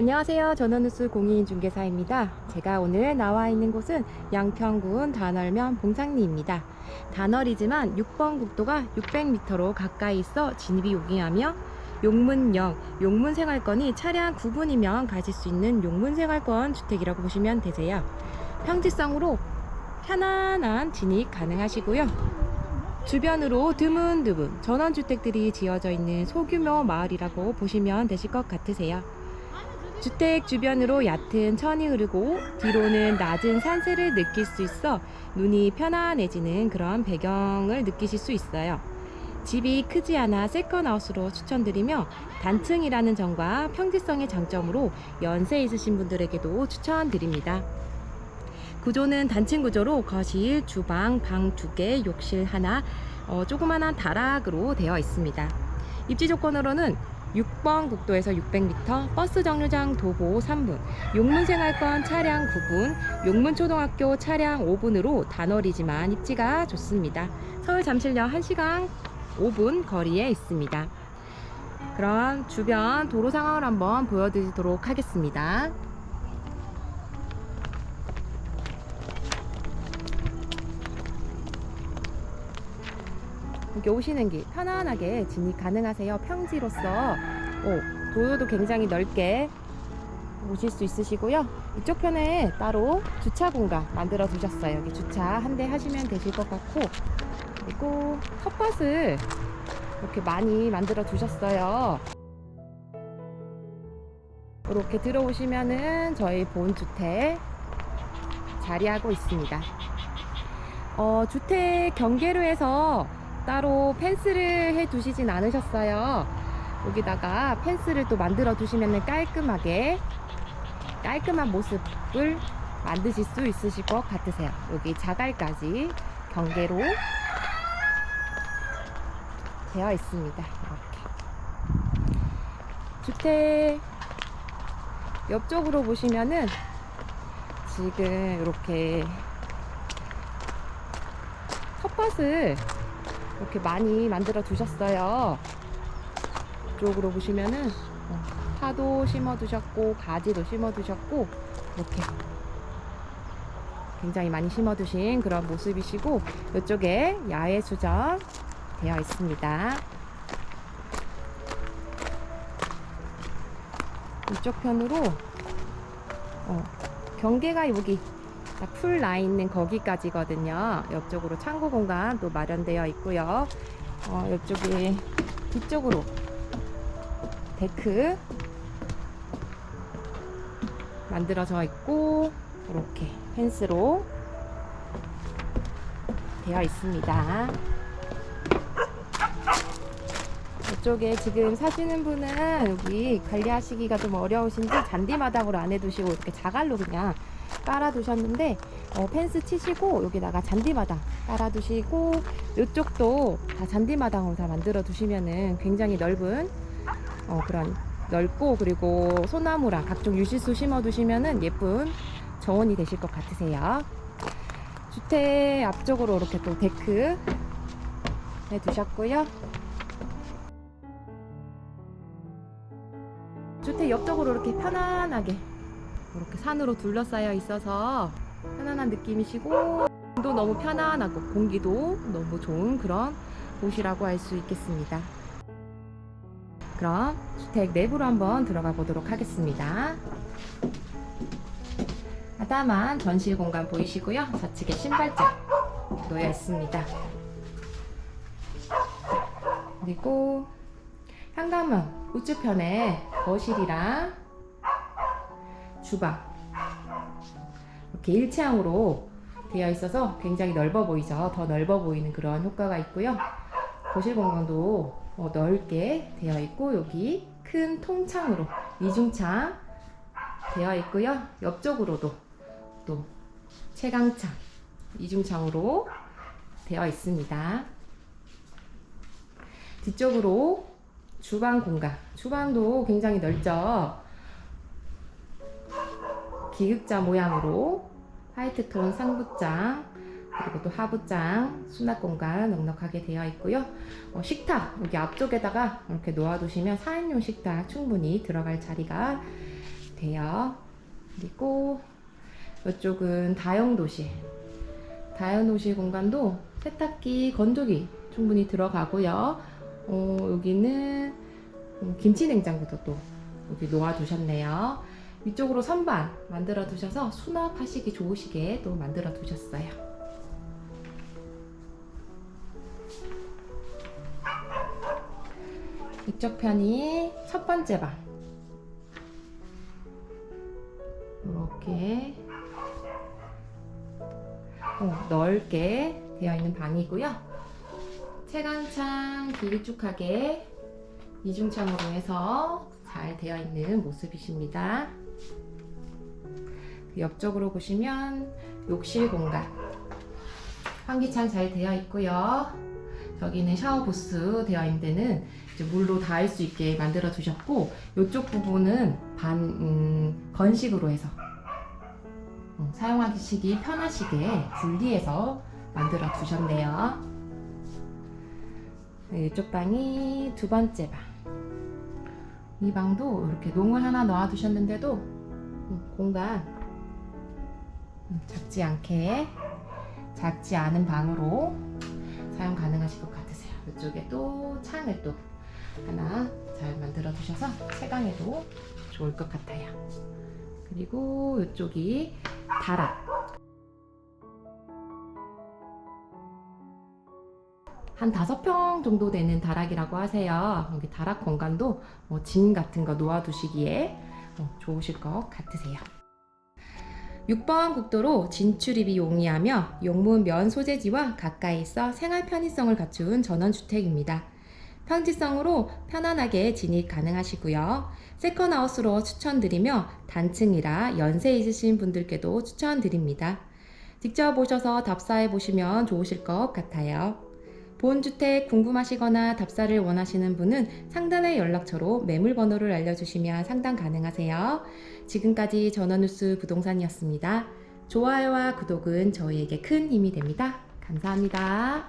안녕하세요. 전원뉴스 공인 중개사입니다. 제가 오늘 나와 있는 곳은 양평군 단월면 봉상리입니다. 단월이지만 6번 국도가 600m로 가까이 있어 진입이 용이하며 용문역, 용문생활권이 차량 9분이면 가질 수 있는 용문생활권 주택이라고 보시면 되세요. 평지성으로 편안한 진입 가능하시고요. 주변으로 드문드문 전원주택들이 지어져 있는 소규모 마을이라고 보시면 되실 것 같으세요. 주택 주변으로 얕은 천이 흐르고 뒤로는 낮은 산세를 느낄 수 있어 눈이 편안해지는 그런 배경을 느끼실 수 있어요. 집이 크지 않아 세컨하우스로 추천드리며 단층이라는 점과 평지성의 장점으로 연세 있으신 분들에게도 추천드립니다. 구조는 단층 구조로 거실, 주방, 방 두 개, 욕실 하나, 어, 조그만한 다락으로 되어 있습니다. 입지 조건으로는 6번 국도에서 600m, 버스 정류장 도보 3분, 용문생활권 차량 9분, 용문초등학교 차량 5분으로 단월이지만 입지가 좋습니다. 서울 잠실역 1시간 5분 거리에 있습니다. 그럼 주변 도로 상황을 한번 보여드리도록 하겠습니다. 여기 오시는 길 편안하게 진입 가능하세요. 평지로서 오, 도로도 굉장히 넓게 오실 수 있으시고요. 이쪽 편에 따로 주차 공간 만들어 두셨어요. 여기 주차 한 대 하시면 되실 것 같고 그리고 텃밭을 이렇게 많이 만들어 두셨어요. 이렇게 들어오시면은 저희 본 주택 자리하고 있습니다. 어, 주택 경계로 해서 따로 펜스를 해 두시진 않으셨어요. 여기다가 펜스를 또 만들어 두시면 깔끔하게 깔끔한 모습을 만드실 수 있으실 것 같으세요. 여기 자갈까지 경계로 되어 있습니다. 이렇게. 주택 옆쪽으로 보시면은 지금 이렇게 텃밭을 이렇게 많이 만들어 두셨어요. 이쪽으로 보시면은 어, 파도 심어 두셨고 가지도 심어 두셨고 이렇게 굉장히 많이 심어 두신 그런 모습이시고 이쪽에 야외 수정 되어 있습니다. 이쪽 편으로 어, 경계가 여기 딱 풀 나 있는 거기까지거든요. 옆쪽으로 창고 공간 또 마련되어 있고요. 어, 옆쪽에 뒤쪽으로 데크 만들어져 있고 이렇게 펜스로 되어 있습니다. 이쪽에 지금 사시는 분은 여기 관리하시기가 좀 어려우신지 잔디마당으로 안 해두시고 이렇게 자갈로 그냥 깔아두셨는데 어, 펜스 치시고 여기다가 잔디마당 깔아두시고 이쪽도 다 잔디마당으로 다 만들어 두시면은 굉장히 넓은 어, 그런 넓고 그리고 소나무랑 각종 유실수 심어 두시면은 예쁜 정원이 되실 것 같으세요. 주택 앞쪽으로 이렇게 또 데크 해 두셨고요. 주택 옆쪽으로 이렇게 편안하게 이렇게 산으로 둘러싸여 있어서 편안한 느낌이시고 도 너무 편안하고 공기도 너무 좋은 그런 곳이라고 할 수 있겠습니다. 그럼 주택 내부로 한번 들어가 보도록 하겠습니다. 아담한 전실 공간 보이시고요. 좌측에 신발장 놓여 있습니다. 그리고 현관문 우측편에 거실이랑 주방 이렇게 일체형으로 되어 있어서 굉장히 넓어 보이죠. 더 넓어 보이는 그런 효과가 있고요. 거실 공간도 어, 넓게 되어 있고 여기 큰 통창으로 이중창 되어 있고요. 옆쪽으로도 또 채광창 이중창으로 되어 있습니다. 뒤쪽으로 주방 공간. 주방도 굉장히 넓죠. 기극자 모양으로 화이트 톤 상부장 그리고 또 하부장 수납 공간 넉넉하게 되어 있고요. 어, 식탁 여기 앞쪽에다가 이렇게 놓아두시면 4인용 식탁 충분히 들어갈 자리가 돼요. 그리고 이쪽은 다용도실. 다용도실 공간도 세탁기, 건조기 충분히 들어가고요. 어, 여기는 음, 김치 냉장고도 또 여기 놓아두셨네요. 위쪽으로 선반 만들어 두셔서 수납하시기 좋으시게 또 만들어 두셨어요. 이쪽 편이 첫 번째 방. 이렇게 어, 넓게 되어 있는 방이고요. 채광창 길쭉하게 이중창으로 해서 잘 되어 있는 모습이십니다. 그 옆쪽으로 보시면 욕실 공간 환기창 잘 되어 있고요. 저기는 샤워 부스 되어 있는 데는 물로 닿을 수 있게 만들어 두셨고 이쪽 부분은 반 음, 건식으로 해서 음, 사용하시기 편하시게 분리해서 만들어 두셨네요. 네, 이쪽 방이 두 번째 방. 이 방도 이렇게 농을 하나 넣어 두셨는데도 음, 공간 음, 작지 않게 작지 않은 방으로 사용 가능하실 것 같으세요. 이쪽에 또 창을 또 하나 잘 만들어 두셔서 채광에도 좋을 것 같아요. 그리고 이쪽이 다락. 한 다섯 평 정도 되는 다락이라고 하세요. 여기 다락 공간도 뭐 짐 같은 거 놓아두시기에 어, 좋으실 것 같으세요. 6번 국도로 진출입이 용이하며 용문 면 소재지와 가까이 있어 생활 편의성을 갖춘 전원주택입니다. 평지성으로 편안하게 진입 가능하시고요. 세컨하우스로 추천드리며 단층이라 연세 있으신 분들께도 추천드립니다. 직접 오셔서 답사해 보시면 좋으실 것 같아요. 본주택 궁금하시거나 답사를 원하시는 분은 상단의 연락처로 매물 번호를 알려주시면 상담 가능하세요. 지금까지 전원뉴스 부동산이었습니다. 좋아요와 구독은 저희에게 큰 힘이 됩니다. 감사합니다.